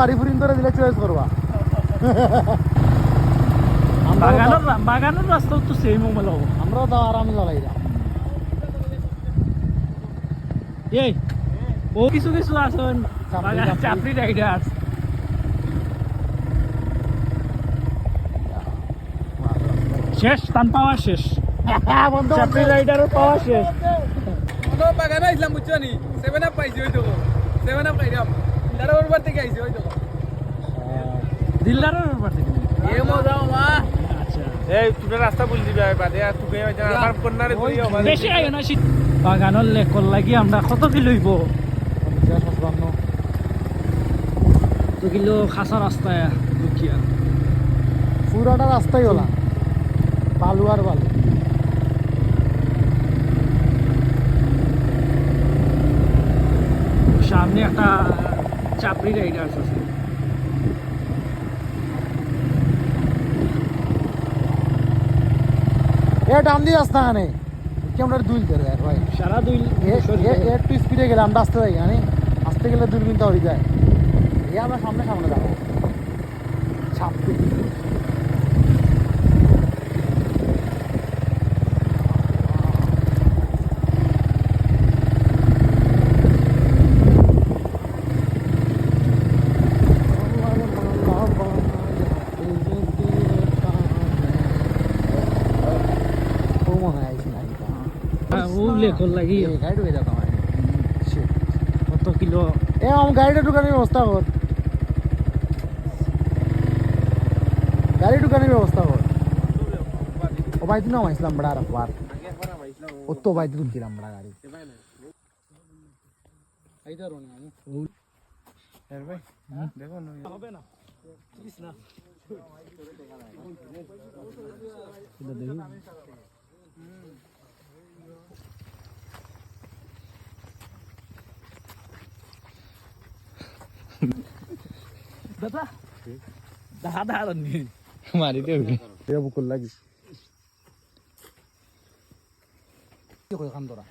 বাড়ি ফুরিন ধরে দিলে চয়েস করবা। বাগানের বাগানের রাস্তাও তো সেম মোবাইল হব আমরাও তাও আরামে লাগাই এই ও কিছু কিছু আছেন চাপড়ি, বাগান চাপড়ি। চাপড়ি রাইডার শেষ টান পাওয়া শেষ। চাপড়ি রাইডারও পাওয়া শেষ। কোনো বাগানে বুঝছ নি? সেভেন আপ পাইছি ওই তো। সেভেন আপ খাইলাম দাঁড়া ওর থেকে আইছি ওই তো দিলদারের ব্যাপার থেকে এ মজা মা। আচ্ছা। এই তুমি রাস্তা বলে দিবে বাদে আর তুমি আমার কন্যারে করি আমার বেশি আগে না শীত। বাগানের লেকর লাগি আমরা কত কি লইব? পঞ্চাশ পঁচপান্ন তো কিলো খাসা পুরাটা রাস্তাই হলা। বালু আর বালু। সামনে একটা চাপড়ি রাইডার্স আছে এ ডান দিয়ে আসতে হানে কেমন দুই ধরে আর ভাই। সারা দুই এ- একটু স্পিডে গেলে আমরা আসতে যাই জানি? আসতে গেলে দূরবীনটা হয়ে যায়। এ আমরা সামনে সামনে যাব। ছাপ্পি ও মনে হয় আইসি না হ্যাঁ, ও লেকর লাগি এই গাইড হয়ে যেত আমার Shit. কত কিলো এ আমার গাড়িটা ঢুকানোর ব্যবস্থা কর গাড়ি ঢুকানোর ব্যবস্থা কর ও বাইতে নাম আইসলাম বড়া রাখবার ও তো বাইতে তুলছিলাম বড়া গাড়ি আইতার না আমি দেখো না হবে না প্লিজ দাদা দাদা আর নি মারি দে এ বুকুল লাগি। কি কই খান তোরা?